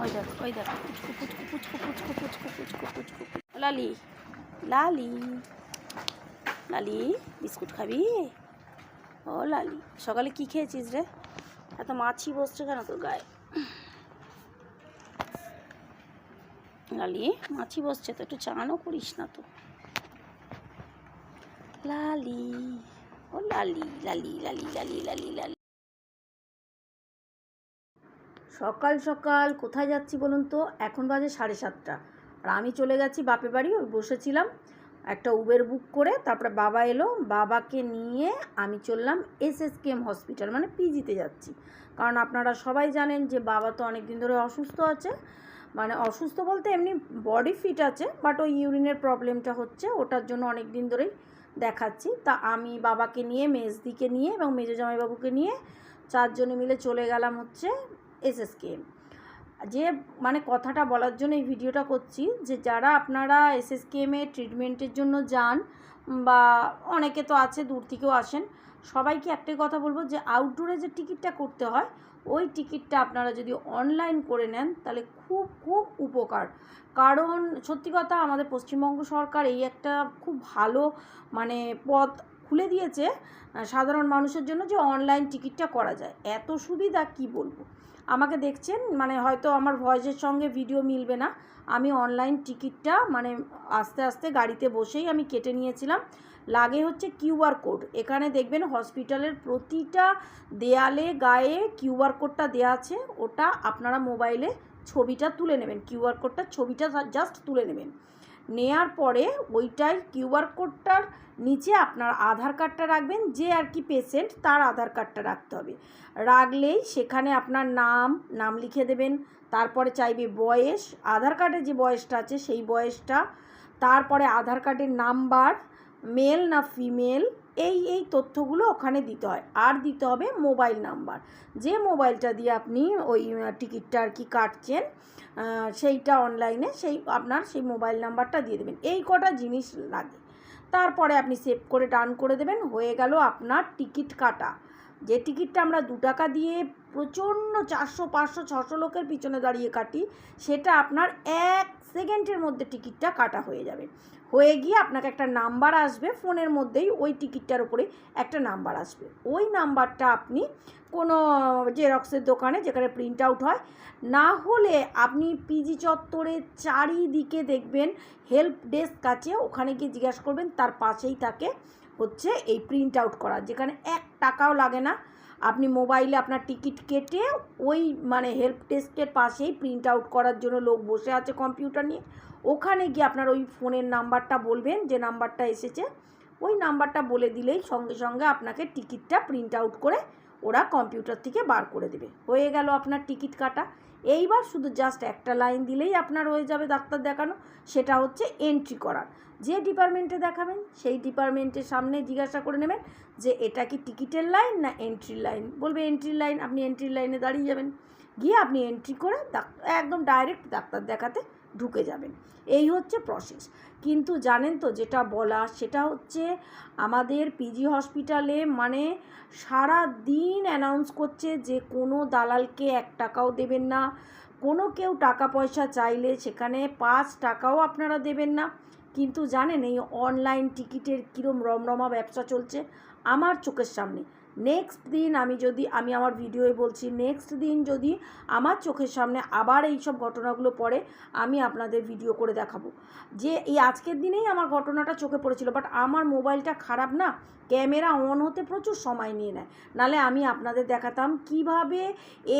ওই দেখো ওই দেখো, পুচকু পুচকু পুচকু পুচকু পুচকু পুচকু পুচকু লালি লালি লালি, বিস্কুট খাবি? ও লালি, সকালে কি খেয়েছিস রে? এত মাছি বসছে কেন তোর গায়ে? লালি, মাছি বসছে তো, একটু চানও করিস না তো। লালি, ও লালি লালি লালি লালি লালি লালি। সকাল সকাল কোথায় যাচ্ছি বলুন তো? এখন বাজে সাড়ে সাতটা। আর আমি চলে গেছি বাপে বাড়ি, ওই বসেছিলাম একটা উবের বুক করে, তারপরে বাবা এলো, বাবাকে নিয়ে আমি চললাম এস এস কেম হসপিটাল মানে পিজিতে যাচ্ছি। কারণ আপনারা সবাই জানেন যে বাবা তো অনেক দিন ধরে অসুস্থ আছে। মানে অসুস্থ বলতে এমনি বডি ফিট আছে বাট ওই ইউরিনের প্রবলেমটা হচ্ছে, ওটার জন্য অনেক দিন ধরেই দেখাচ্ছি। তা আমি বাবাকে নিয়ে, মেজদিকে নিয়ে এবং মেজো জামাইবাবুকে নিয়ে চারজনে মিলে চলে গেলাম হচ্ছে এসএসকেএম যে মানে কথাটা বলার জন্য এই ভিডিওটা করছি যে যারা আপনারা এসএসকেএমে ট্রিটমেন্টের জন্য যান বা অনেকে তো আছে, দূর থেকেও আসেন, সবাইকে একটাই কথা বলব যে আউটডোরে যে টিকিটটা করতে হয়, ওই টিকিটটা আপনারা যদি অনলাইন করে নেন, তাহলে খুব খুব উপকার। কারণ সত্যি কথা আমাদের পশ্চিমবঙ্গ সরকার এই একটা খুব ভালো মানে পথ খুলে দিয়েছে, সাধারণ মানুষের জন্য যে অনলাইন টিকিটটা করা যায়। এত সুবিধা কি বলব? আমাকে দেখছেন মানে হয়তো আমার ভয়েসের সঙ্গে ভিডিও মিলবে না। আমি অনলাইন টিকিটটা মানে আস্তে আস্তে গাড়িতে বসেই আমি কেটে নিয়েছিলাম। লাগে হচ্ছে কিউআর কোড এখানে দেখবেন হসপিটালের প্রতিটা দেয়ালে, গায়ে কিউআর কোডটা দেওয়া আছে। ওটা আপনারা মোবাইলে ছবিটা তুলে নেবেন। কিউআর কোডটার ছবিটা জাস্ট তুলে নেবেন। নেয়ার পরে ওইটাই কিউআর কোডটার নিচে আপনার আধার কার্ডটা রাখবেন, যে আর কি পেশেন্ট তার আধার কার্ডটা রাখতে হবে। রাখলেই সেখানে আপনার নাম নাম লিখে দেবেন, তারপরে চাইবে বয়স, আধার কার্ডে যে বয়সটা আছে সেই বয়সটা, তারপরে আধার কার্ডের নাম্বার মেল না ফিমেল এই এই তথ্যগুলো ওখানে দিতে হয়। আর দিতে হবে মোবাইল নাম্বার। যে মোবাইলটা দিয়ে আপনি ওই টিকিটটা আর কি কাটছেন সেইটা অনলাইনে সেই আপনার সেই মোবাইল নাম্বারটা দিয়ে দেবেন। এই কটা জিনিস লাগে। তারপরে আপনি সেভ করে ডান করে দেবেন। হয়ে গেল আপনার টিকিট কাটা। যে টিকিটটা আমরা দু টাকা দিয়ে প্রচণ্ড চারশো, পাঁচশো, ছশো লোকের পিছনে দাঁড়িয়ে কাটি, সেটা আপনার এক সেকেন্ডের মধ্যে টিকিটটা কাটা হয়ে যাবে। হয়ে গিয়ে আপনাকে একটা নাম্বার আসবে, ফোনের মধ্যেই ওই টিকিটটার উপরে একটা নাম্বার আসবে। ওই নাম্বারটা আপনি কোনো জেরক্সের দোকানে যেখানে প্রিন্ট আউট হয়, না হলে আপনি পিজি চত্বরের চারিদিকে দেখবেন হেল্প ডেস্ক আছে, ওখানে গিয়ে জিজ্ঞাসা করবেন, তার পাশেই থাকে হচ্ছে এই প্রিন্ট আউট করা, যেখানে এক টাকাও লাগে না। আপনি মোবাইলে আপনার টিকিট কেটে ওই মানে হেল্প ডেস্কের পাশেই প্রিন্ট আউট করার জন্য লোক বসে আছে কম্পিউটার নিয়ে। ওখানে গিয়ে আপনার ওই ফোনের নাম্বারটা বলবেন, যে নাম্বারটা এসেছে, ওই নাম্বারটা বলে দিলেই সঙ্গে সঙ্গে আপনাকে টিকিটটা প্রিন্ট আউট করে ওরা কম্পিউটার থেকে বার করে দেবে। হয়ে গেল আপনার টিকিট কাটা। এইবার শুধু জাস্ট একটা লাইন দিলেই আপনার হয়ে যাবে ডাক্তার দেখানো, সেটা হচ্ছে এন্ট্রি করার। যে ডিপার্টমেন্টে দেখাবেন, সেই ডিপার্টমেন্টের সামনে জিজ্ঞাসা করে নেবেন যে এটা কি টিকিটের লাইন না এন্ট্রি লাইন বলবে এন্ট্রি লাইন আপনি এন্ট্রি লাইনে দাঁড়িয়ে যাবেন। গিয়ে আপনি এন্ট্রি করে একদম ডাইরেক্ট ডাক্তার দেখাতে ঢুকে যাবেন। এই হচ্ছে প্রসেস কিন্তু জানেন তো যেটা বলা, সেটা হচ্ছে আমাদের পিজি হসপিটালে মানে সারা দিন অ্যানাউন্স করছে যে কোনো দালালকে এক টাকাও দেবেন না। কোনো কেউ টাকা পয়সা চাইলে সেখানে পাঁচ টাকাও আপনারা দেবেন না। কিন্তু জানেন এই অনলাইন টিকিটের কীরম রমরমা ব্যবসা চলছে? আমার চোখের সামনে। নেক্সট দিন আমি যদি, আমি আমার ভিডিওয়ে বলছি নেক্সট দিন যদি আমার চোখের সামনে আবার এই সব ঘটনাগুলো পড়ে, আমি আপনাদের ভিডিও করে দেখাবো। যে এই আজকের দিনেই আমার ঘটনাটা চোখে পড়েছিল বাট আমার মোবাইলটা খারাপ না? ক্যামেরা অন হতে প্রচুর সময় নিয়ে নেয়। নালে আমি আপনাদের দেখাতাম কীভাবে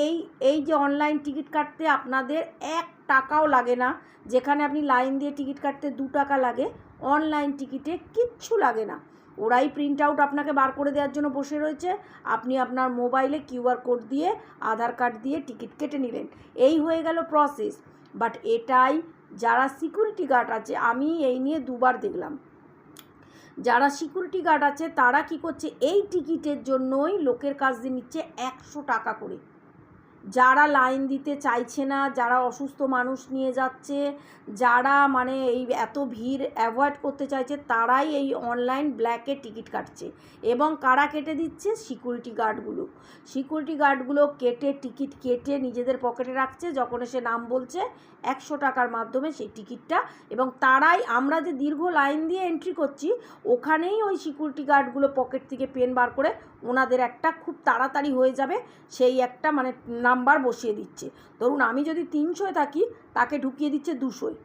এই এই যে অনলাইন টিকিট কাটতে আপনাদের এক টাকাও লাগে না, যেখানে আপনি লাইন দিয়ে টিকিট কাটতে দু টাকা লাগে অনলাইন টিকিটে কিচ্ছু লাগে না। ওরাই প্রিন্ট আউট আপনাকে বার করে দেওয়ার জন্য বসে রয়েছে। আপনি আপনার মোবাইলে কিউআর কোড দিয়ে, আধার কার্ড দিয়ে টিকিট কেটে নিলেন। এই হয়ে গেল প্রসেস বাট এটাই যারা সিকিউরিটি গার্ড আছে, আমি এই নিয়ে দুবার দেখলাম। যারা সিকিউরিটি গার্ড আছে, তারা কি করছে? এই টিকিটের জন্যই লোকের কাছ দিয়ে নিচ্ছে একশো টাকা করে। যারা লাইন দিতে চাইছে না, যারা অসুস্থ মানুষ নিয়ে যাচ্ছে, যারা মানে এই এত ভিড় অ্যাভয়েড করতে চাইছে, তারাই এই অনলাইন ব্ল্যাকে টিকিট কাটছে। এবং কারা কেটে দিচ্ছে? সিকিউরিটি গার্ডগুলো। সিকিউরিটি গার্ডগুলো কেটে টিকিট কেটে নিজেদের পকেটে রাখছে, যখন এসে নাম বলছে, একশো টাকার মাধ্যমে সেই টিকিটটা। এবং তারাই, আমরা যে দীর্ঘ লাইন দিয়ে এন্ট্রি করছি, ওখানেই ওই সিকিউরিটি গার্ডগুলো পকেট থেকে পেন বার করে ওনাদের একটা খুব তাড়াতাড়ি হয়ে যাবে। সেই একটা মানে নাম্বার বসিয়ে দিচ্ছে। ধরুন আমি যদি তিনশোয় থাকি, তাকে ঢুকিয়ে দিচ্ছে দুশোয়।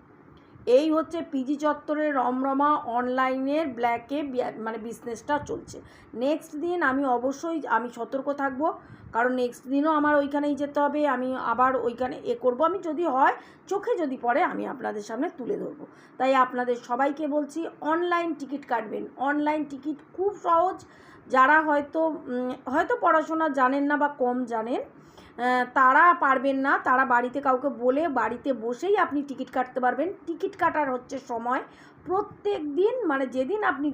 এই হচ্ছে পিজি চত্বরের রমরমা অনলাইনের ব্ল্যাকে মানে বিজনেসটা চলছে। নেক্সট দিন আমি অবশ্যই আমি সতর্ক থাকব, কারণ নেক্সট দিনও আমার ওইখানেই যেতে হবে, আমি আবার ওইখানে এ করব। আমি যদি হয়, চোখে যদি পড়ে, আমি আপনাদের সামনে তুলে ধরবো। তাই আপনাদের সবাইকে বলছি, অনলাইন টিকিট কাটবেন। অনলাইন টিকিট খুব সহজ। যারা হয়তো হয়তো পড়াশোনা জানেন না বা কম জানেন তারা পারবেন না, তারা বাড়িতে কাউকে বলে বাড়িতে বসেই আপনি টিকিট কাটতে পারবেন। টিকিট কাটার হচ্ছে সময়। প্রত্যেক দিন মানে যেদিন আপনি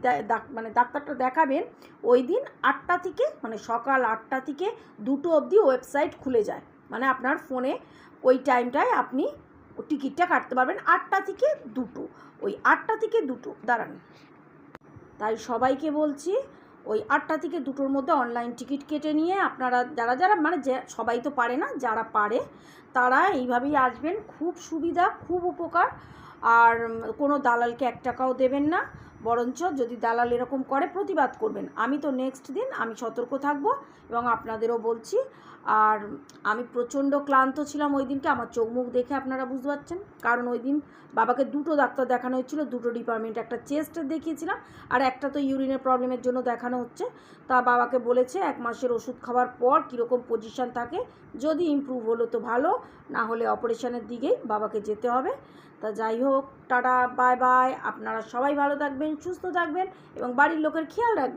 মানে ডাক্তারটা দেখাবেন, ওই দিন আটটা থেকে মানে সকাল আটটা থেকে দুটো অবধি ওয়েবসাইট খুলে যায়। মানে আপনার ফোনে ওই টাইমটায় আপনি টিকিটটা কাটতে পারবেন, আটটা থেকে দুটো। ওই আটটা থেকে দুটো, দাঁড়ান। তাই সবাইকে বলছি ওই আটটা থেকে দুটোর মধ্যে অনলাইন টিকিট কেটে নিয়ে আপনারা যারা যারা মানে যে, সবাই তো পারে না, যারা পারে, তারা এইভাবেই আসবেন। খুব সুবিধা, খুব উপকার। আর কোনো দালালকে এক টাকাও দেবেন না। বরঞ্চ যদি দালাল এরকম করে, প্রতিবাদ করবেন। আমি তো নেক্সট দিন, আমি সতর্ক থাকব এবং আপনাদেরও বলছি আর আমি প্রচণ্ড ক্লান্ত ছিলাম ওই দিনকে। আমার চোখ মুখ দেখে আপনারা বুঝতে পারছেন। কারণ ওই দিন বাবাকে দুটো ডাক্তার দেখানো হয়েছিল, দুটো ডিপার্টমেন্ট একটা চেস্টের দেখিয়েছিলাম আর একটা তো ইউরিনের প্রবলেমের জন্য দেখানো হচ্ছে। তা বাবাকে বলেছে এক মাসের ওষুধ খাওয়ার পর কীরকম পজিশান থাকে, যদি ইমপ্রুভ হলো তো ভালো, না হলে অপারেশনের দিকেই বাবাকে যেতে হবে। তা যাই হোক, টাটা বাই বাই আপনারা সবাই ভালো থাকবেন, সুস্থ থাকবেন এবং বাড়ির লোকের খেয়াল রাখবেন।